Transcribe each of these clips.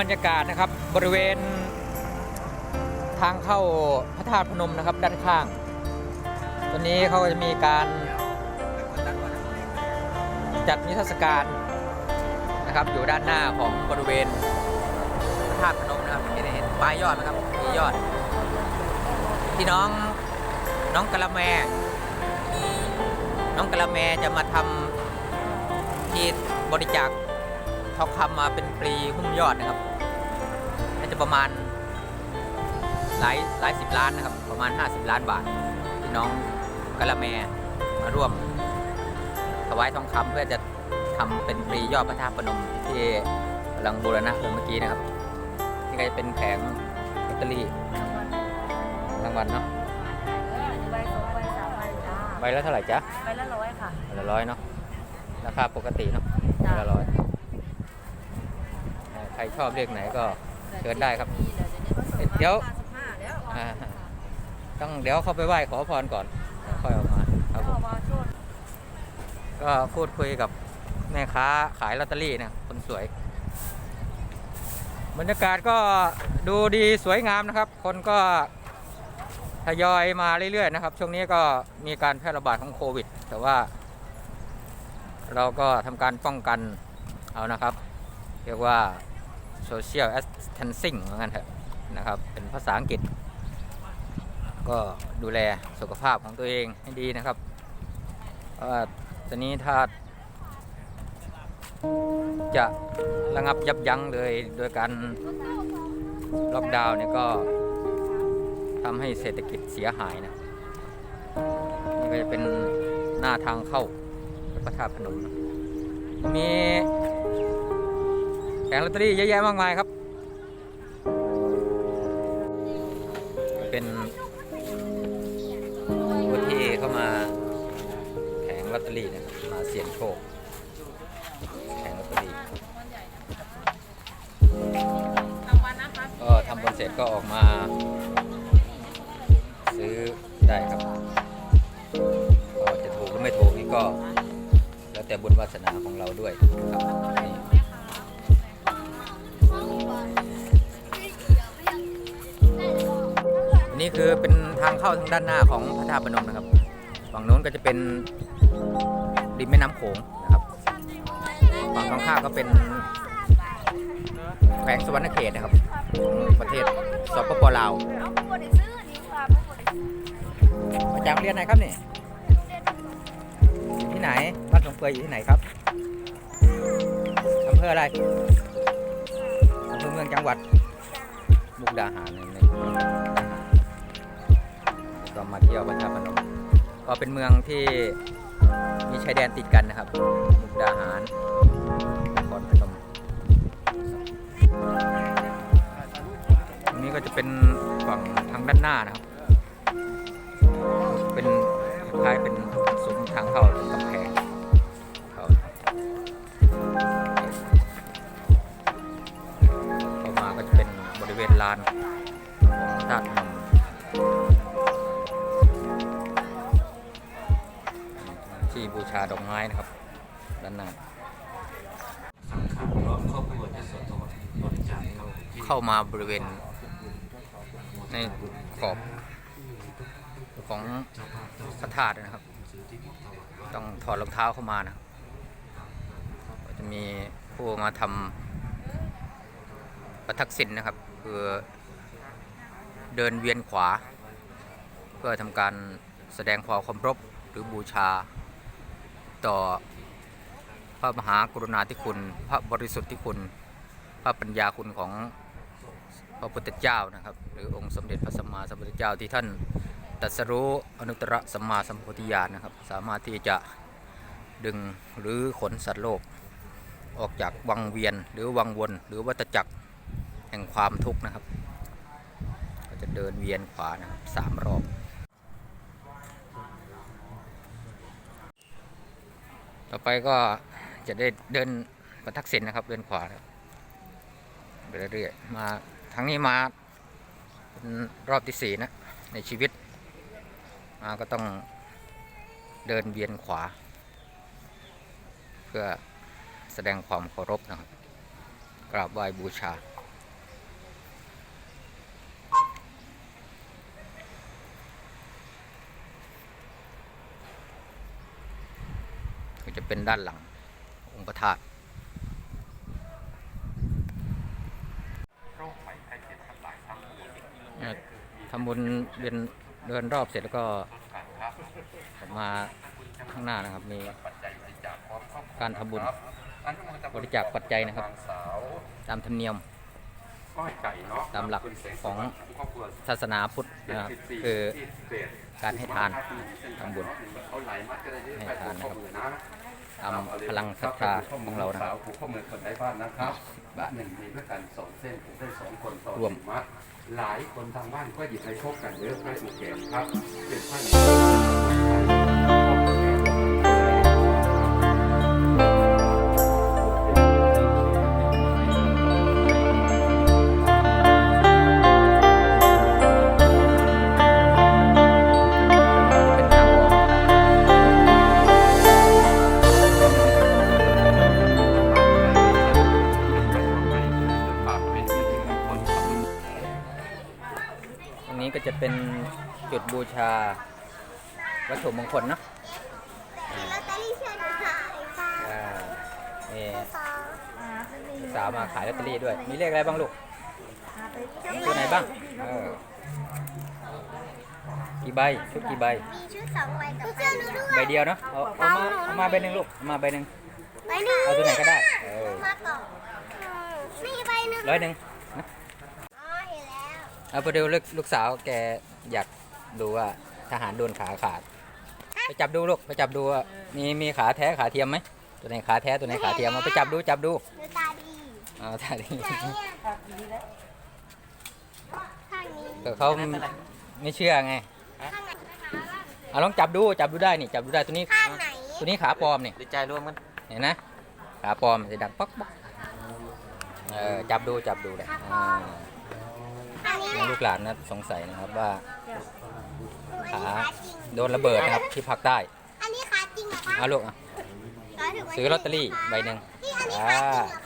บรรยากาศนะครับบริเวณทางเข้าพระธาตุพนมนะครับด้านข้าง ตอนนี้เขาก็จะมีการจัดนิทรรศการนะครับอยู่ด้านหน้าของบริเวณพระธาตุพนมนะครับที่ได้เห็นปลายยอดนะครับมียอดพี่น้องน้องกะละแม น้องกะละแมจะมาทำที่บริจาค ทองคำมาเป็นปรีหุ้มยอดนะครับน่าจะประมาณหลายหลายสิบล้านนะครับ ประมาณ 50 ล้านบาทพี่น้องกะละแมมาร่วม ถวายทองคำเพื่อจะทำเป็นปรียอดพระธาตุพนมที่กำลังบูรณะเมื่อกี้นะครับนี่ก็จะเป็นแผงลอตเตอรี่รางวัลเนาะเออใบสองใบสามใบจ้าใบละเท่าไหร่จ๊ะใบละร้อยค่ะใบละร้อยเนาะราคาปกติเนาะใบ จ้า ละร้อยเอ่อ ใครชอบเลขไหนก็เชิญได้ครับ เดี๋ยวแล้วอ่าต้องเดี๋ยวเข้าไปไหว้ขอพรก่อนแล้วค่อยออกมาครับผมมาช่วยก็พูดคุยกับแม่ค้าขายลอตเตอรี่นะคนสวย บรรยากาศก็ดูดีสวยงามนะครับ คนก็ทยอยมาเรื่อยๆนะครับ ช่วงนี้ก็มีการแพร่ระบาดของโควิด แต่ว่า เราก็ทำการป้องกันเอานะครับ เรียกว่า social distancing เหมือนกันเถอะนะครับ เป็นภาษาอังกฤษ ก็ดูแลสุขภาพของตัวเองให้ดีนะครับเพราะว่าตอนนี้ถ้าจะระงับยับยั้งเลยโดยการล็อกดาวน์เนี่ยก็ทำให้เศรษฐกิจเสียหายนะนี่ก็จะเป็นหน้าทางเข้าวัดพระธาตุพนมนะมี แผงลอตเตอรี่เยอะแยะมากมายครับ เป็นผู้ที่เข้ามาแผงลอตเตอรี่นะครับมาเสี่ยงโชคแผงลอตเตอรี่ก็ทำบนเสร็จก็ออกมา ซื้อได้ครับ ก็จะถูกหรือไม่ถูกนี่ก็ แล้วแต่บุญวาสนาของเราด้วยครับ นี่คือเป็นทางเข้าทางด้านหน้าของพระธาตุพนมนะครับฝั่งโน้นก็จะเป็นริมแม่น้ำโขงนะครับฝั่งตรงข้ามก็เป็นแขวงสวรรณเขตนะครับของประเทศสปปลาวอาผู้บริซื้อนี่ค่ะผู้บริซื้อมาจากโรงเรียนไหนครับนี่อยู่ที่ไหนบ้านสงเปยอยู่ที่ไหนครับอำเภออะไรอำเภอเมืองจังหวัดมุกดาหารนั่ ก็มาเที่ยวพระธาตุพนม ก็เป็นเมืองที่มีชายแดนติดกันนะครับมุกดาหารนครพนมตรงนี้ก็จะเป็นฝั่งทางด้านหน้านะครับ เป็นคล้ายเป็นซุ้มทางเข้าเป็นกำแพงเข้าเข้ามาก็จะเป็นบริเวณลานของพระธาตุพนม ชาดอกไม้นะครับ ด้านหน้าเข้ามาบริเวณ ในขอบของพระธาตุนะครับ ต้องถอดรองเท้าเข้ามานะจะมีผู้มาทำประทักษิณนะครับ คือเดินเวียนขวา เพื่อทำการแสดงความเคารพหรือบูชา ต่อ พระมหากรุณาธิคุณ พระบริสุทธิคุณ พระปัญญาคุณของพระพุทธเจ้านะครับ หรือองค์สมเด็จพระสัมมาสัมพุทธเจ้าที่ท่านตรัสรู้อนุตตรสัมมาสัมโพธิญาณนะครับ สามารถที่จะดึงหรือขนสัตว์โลก ออกจากวังเวียนหรือวังวนหรือวัฏจักรแห่งความทุกข์นะครับ ก็จะเดินเวียนขวานะครับสามรอบ ต่อไปก็จะได้เดินประทักษิณนะครับ เดินขวาไปเรื่อยๆมาทั้งนี้มารอบที่สี่นะ ในชีวิต มาก็ต้องเดินเวียนขวา เพื่อแสดงความเคารพนะครับ กราบไหว้บูชา จะเป็นด้านหลังองค์พระธาตุทำบุญเดินเดินรอบเสร็จแล้วก็ออกมาข้างหน้านะครับ มีการทำบุญบริจาคปัจจัยนะครับ ตามธรรมเนียม ตามหลักคุณแสของครอบครัวศาสนาพุทธนะครับ74คือที่เศษการให้ทานทำบุญเอาไหลมาก็ได้ที่ให้ทานนะครับข้อมือนะตามพลังศรัทธาของเรานะครับสาวผูกข้อมือคนไร้บ้านนะครับบาทหนึ่งมีด้วยกันสองเส้นผูกได้สองคนต่อร่วมหนึ่งมัดหลายคนทางบ้านก็หยิบไปพบกันเยอะให้อุเกนครับเป็นท่านเป็น บูชา วัตถุมงคลเนอะลอตเตอรี่เชื่อหนูขายค่ะอ่านี่สองลูกสาวมาขายลอตเตอรี่ด้วย มีเลขอะไรบ้างลูกมีตัวไหนบ้างเออกี่ใบชุดกี่ใบมีชุดสองใบกับเชื่อหนูด้วยใบเดียวเนอะเอาเอามาเอามาใบหนึ่งลูกเอามาใบหนึ่งใบหนึ่งเอาตัวไหนก็ได้เออมาก่อนนี่ใบหนึ่งร้อยหนึ่งนะอ๋อเห็นแล้วเอาไปดูลูกลูกสาวแกอยาก ดูว่าทหารโดนขาขาด ไปจับดูลูกไปจับดูว่ามีมีขาแท้ขาเทียมไหมตัวไหนขาแท้ตัวไหนขาเทียมมาไปจับดูจับดูหนูตาดีเอาท่านี้ไหนอะข้างนี้แต่เขาไม่เชื่อไงข้างไหนนะคะเอาลองจับดูจับดูได้นี่จับดูได้ตัวนี้ ข้างไหนตัวนี้ขาปลอมนี่ดีใจร่วมกันเห็นนะขาปลอมจะดังป๊อกป๊อกเออจับดูจับดูเลยอ่าข้างนี้แหละ ลูกหลานนะสงสัยนะครับว่าอัน ขานี้ขาจริงโดนระเบิดนะครับที่ภาคใต้อันนี้ขาจริงเหรอคะเอาลูกอะ ซื้อลอตเตอรี่ใบหนึ่งนี่อันนี้ขาจริงเหรอ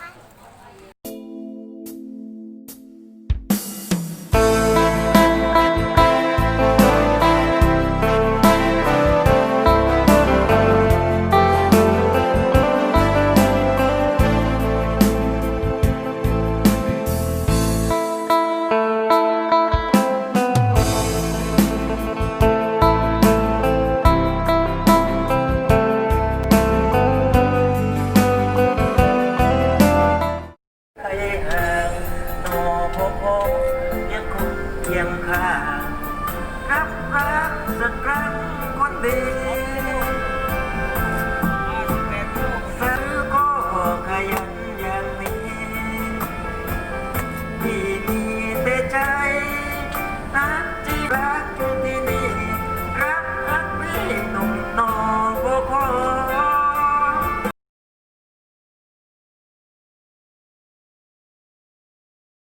คะ ยงข้างรับรักสักครั้งคนดี